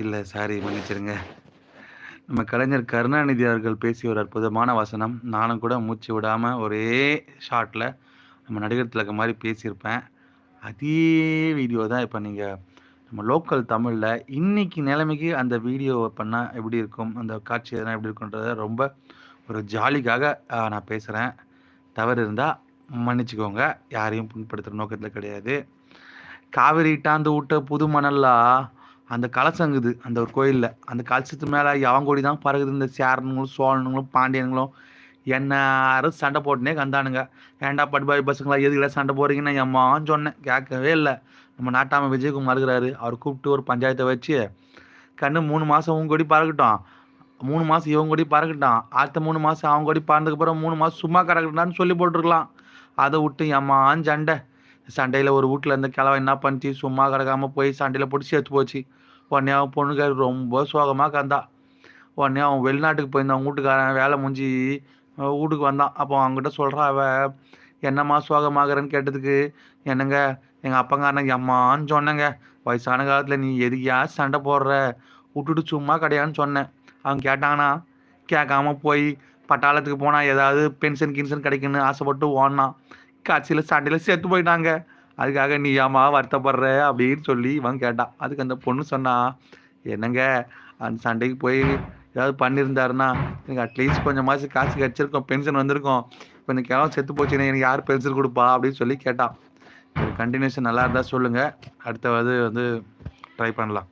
இல்லை சாரி மன்னிச்சிருங்க நம்ம கலைஞர் கருணாநிதி அவர்கள் பேசிய ஒரு அற்புதமான வசனம். நானும் கூட மூச்சு விடாமல் ஒரே ஷாட்டில் நம்ம நடிகர் திலகம் மாதிரி பேசியிருப்பேன். அதே வீடியோ தான் இப்போ நீங்கள் நம்ம லோக்கல் தமிழில் இன்னைக்கு நிலைமைக்கு அந்த வீடியோ பண்ணால் எப்படி இருக்கும்? அந்த காட்சி எதனா எப்படி இருக்குன்றத ரொம்ப ஒரு ஜாலிக்காக நான் பேசுகிறேன் தவறு இருந்தால் மன்னிச்சுக்கோங்க. யாரையும் புண்படுத்துகிற நோக்கத்தில் கிடையாது. காவிரி டாந்து விட்ட புது மணல்லா? அந்த கலசங்குது அந்த ஒரு கோயிலில். அந்த கலசத்து மேலே யாவங்கொடி தான் பறகுது. இந்த சேரனுங்களும் சோழனுங்களும் பாண்டியனுங்களும் என்னாரும் சண்டை போட்டுனே கந்தானுங்க. ஏன்டா படுபாய் பசங்களா எதுக்குல சண்டை போடுறீங்கன்னு எம்மான்னு சொன்னேன். கேட்கவே இல்லை. நம்ம நாட்டாம விஜயகுமார் இருக்கிறாரு. அவர் கூப்பிட்டு ஒரு பஞ்சாயத்தை வச்சு கண்ணு மூணு மாதம் உங்க கூடி பறக்கட்டும். மூணு மாதம் இவங்க கூடி பறக்கட்டும். அடுத்த மூணு மாதம் அவங்க கூடி பறந்ததுக்கப்புறம் மூணு மாதம் சும்மா கிடக்கட்டான்னு சொல்லி போட்டிருக்கலாம். அதை விட்டு எம்மான்னு சண்டை. சண்டையில் ஒரு வீட்டில் இருந்த கிழவன் என்ன பண்ணிச்சு? சும்மா கிடக்காமல் போய் சண்டையில் போட்டு சேர்த்து போச்சு. உடனே அவன் பொண்ணுக்காரி ரொம்ப சோகமாக கந்தா உடனே அவன் வெளிநாட்டுக்கு போயிருந்தான். அவன் வீட்டுக்காரன் வேலை முடிஞ்சு வீட்டுக்கு வந்தான். அப்போ அவங்ககிட்ட சொல்கிறா அவ என்னம்மா சோகமாகறன்னு கேட்டதுக்கு? என்னங்க? எங்கள் அப்பங்காரன் அம்மான்னு சொன்னேங்க. வயசான காலத்தில் நீ எதுக்கியா சண்டை போடுற? விட்டுட்டு சும்மா கிடையான்னு சொன்னேன். அவன் கேட்டாங்கன்னா கேட்காம போய் பட்டாளத்துக்கு போனால் ஏதாவது பென்ஷன் கின்ஷன் கிடைக்குன்னு ஆசைப்பட்டு ஓடினான். காட்சியில் சண்டையில் செத்து போயிட்டாங்க. அதுக்காக நீ ஏம்மா வருத்தப்படுற? அப்படின்னு சொல்லி இவன் கேட்டான். அதுக்கு அந்த பொண்ணு சொன்னா என்னங்க அந்த சண்டைக்கு போய் ஏதாவது பண்ணியிருந்தாருன்னா எனக்கு அட்லீஸ்ட் கொஞ்சம் மாதம் காசு கிடச்சிருக்கோம் பென்ஷன் வந்திருக்கும். இப்போ இந்த கிழமை செத்து போச்சுன்னா எனக்கு யார் பென்ஷன் கொடுப்பா? அப்படின்னு சொல்லி கேட்டான். கண்டினியூஷன் நல்லா இருந்தால் சொல்லுங்கள் அடுத்த வந்து ட்ரை பண்ணலாம்.